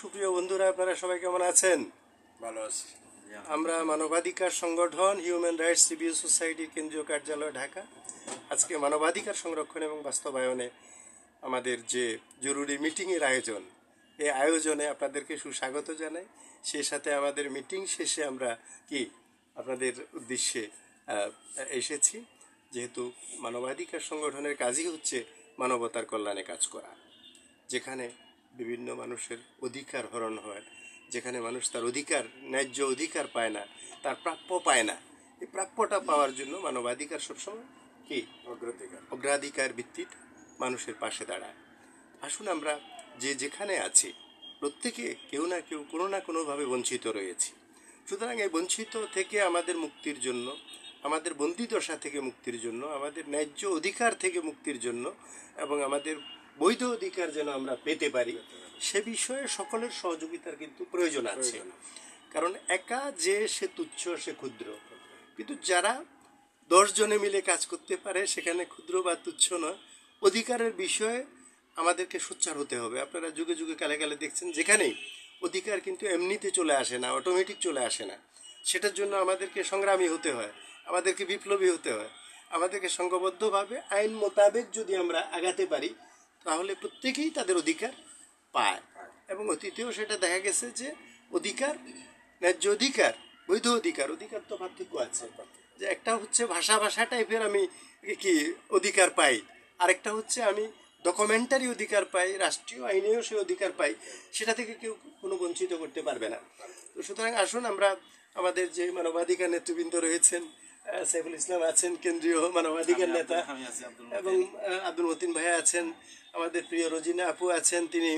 সুপ্রিয় বন্ধুরা আপনারা সবাই কেমন আছেন? ভালো আছি। আমরা মানবাধিকার সংগঠন হিউম্যান রাইটস রিভিউ সোসাইটির কেন্দ্রীয় কার্যালয় ঢাকা। আজকে মানবাধিকার সংরক্ষণ এবং বাস্তবায়নে আমাদের যে জরুরি মিটিংয়ের আয়োজন এই আয়োজনে আপনাদেরকে সুস্বাগত জানাই। সেই সাথে আমাদের মিটিং শেষে আমরা কি আপনাদের উদ্দেশ্যে এসেছি। যেহেতু মানবাধিকার সংগঠনের কাজই হচ্ছে মানবতার কল্যাণে কাজ করা যেখানে বিভিন্ন মানুষের অধিকার হরণ হয়। যেখানে মানুষ তার অধিকার ন্যায্য অধিকার পায় না তার প্রাপ্য পায় না। এই প্রাপ্যটা পাওয়ার জন্য মানবাধিকার সবসময় কি? অগ্রাধিকার। অগ্রাধিকার ভিত্তিতে মানুষের পাশে দাঁড়ায়। আসুন আমরা যে যেখানে আছি প্রত্যেকে কেউ না কেউ কোনো না কোনোভাবে বঞ্চিত রয়েছি। সুতরাং এই বঞ্চিত থেকে আমাদের মুক্তির জন্য আমাদের বন্দিদশা থেকে মুক্তির জন্য আমাদের ন্যায্য অধিকার থেকে মুক্তির জন্য এবং আমাদের বৈধ অধিকার যেন আমরা পেতে পারি সে বিষয়ে সকলের সহযোগিতার কিন্তু প্রয়োজন আছে। কারণ একা যে সে তুচ্ছ সে ক্ষুদ্র। কিন্তু যারা দশ জনে মিলে কাজ করতে পারে সেখানে ক্ষুদ্র বা তুচ্ছ নয়। অধিকারের বিষয়ে আমাদেরকে সোচ্চার হতে হবে। আপনারা যুগে যুগে কালে কালে দেখছেন যেখানেই অধিকার কিন্তু এমনিতে চলে আসে না অটোমেটিক চলে আসে না। সেটার জন্য আমাদেরকে সংগ্রামী হতে হয় আমাদেরকে বিপ্লবী হতে হয়। আমাদেরকে সংঘবদ্ধভাবে আইন মোতাবেক যদি আমরা আগাতে পারি তাহলে প্রত্যেকেই তাদের অধিকার পায়। এবং অতীতেও সেটা দেখা গেছে যে অধিকার ন্যায্য অধিকার বৈধ অধিকার অধিকার তো পার্থক্য আছে। যে একটা হচ্ছে ভাষা ভাষা টাইপের আমি কি অধিকার পাই আরেকটা হচ্ছে আমি ডকুমেন্টারি অধিকার পাই রাষ্ট্রীয় আইনেও সে অধিকার পাই সেটা থেকে কেউ কোনো বঞ্চিত করতে পারবে না। তো সুতরাং আসুন আমরা আমাদের যে মানবাধিকার নেতৃবৃন্দ রয়েছেন সাইফুল ইসলাম আছেন কেন্দ্রীয় মানবাধিকার নেতা এবং আব্দুল মতিন ভাইয়া আছেন আমাদের প্রিয় রোজিনা আপু আছেন তিনি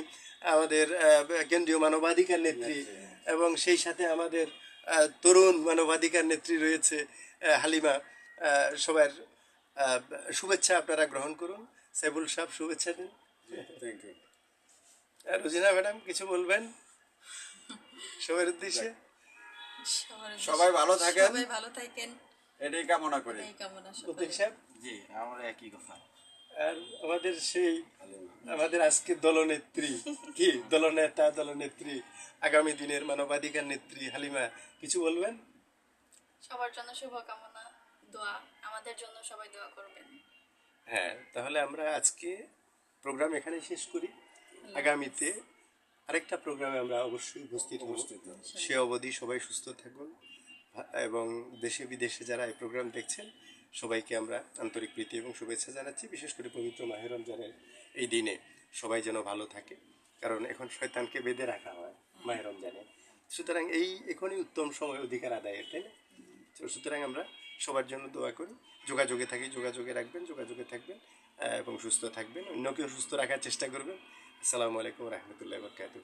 আমাদের আহ, কেন্দ্রীয় মানবাধিকার নেত্রী এবং সেই সাথে আমাদের তরুণ মানবাধিকার নেত্রী রয়েছে হালিমা। সবার শুভেচ্ছা আপনারা গ্রহণ করুন। সাইবুল সাহেব শুভেচ্ছা দিন। থ্যাংক ইউ রোজিনা ম্যাডাম কিছু বলবেন? সবার উদ্দেশ্যে? সবাই ভালো থাকেন। সবাই ভালো থাকেন। এটাই কামনা করি। এই কামনা জি আমার একই কথা। আর আমাদের সেই আমাদের আজকে দলনেত্রী কি? দলনেতা দলনেত্রী আগামী দিনের মানবাধিকার নেত্রী হালিমা কিছু বলবেন? সবার জন্য শুভকামনা দোয়া আমাদের জন্য সবাই দোয়া করবেন। হ্যাঁ তাহলে আমরা আজকে প্রোগ্রাম এখানে শেষ করি। আগামীতে আরেকটা প্রোগ্রামে আমরা অবশ্যই উপস্থিত হব। সে অবধি সবাই সুস্থ থাকুন এবং দেশে বিদেশে যারা এই প্রোগ্রাম দেখছেন সবাইকে আমরা আন্তরিক প্রীতি এবং শুভেচ্ছা জানাচ্ছি, বিশেষ করে পবিত্র মাহের রমজানের এই দিনে সবাই যেন ভালো থাকে, কারণ এখন শয়তানকে বেঁধে রাখা হয় মাহের রমজানে। সুতরাং এই এখনই উত্তম সময় অধিকার আদায়ের, তাই না? সুতরাং আমরা সবার জন্য দোয়া করি, যোগাযোগে থাকি, যোগাযোগে রাখবেন, যোগাযোগে থাকবেন এবং সুস্থ থাকবেন। অন্যকেও সুস্থ রাখার চেষ্টা করবেন। আসসালামু আলাইকুম রহমতুল্লাহ বরকাতুহ।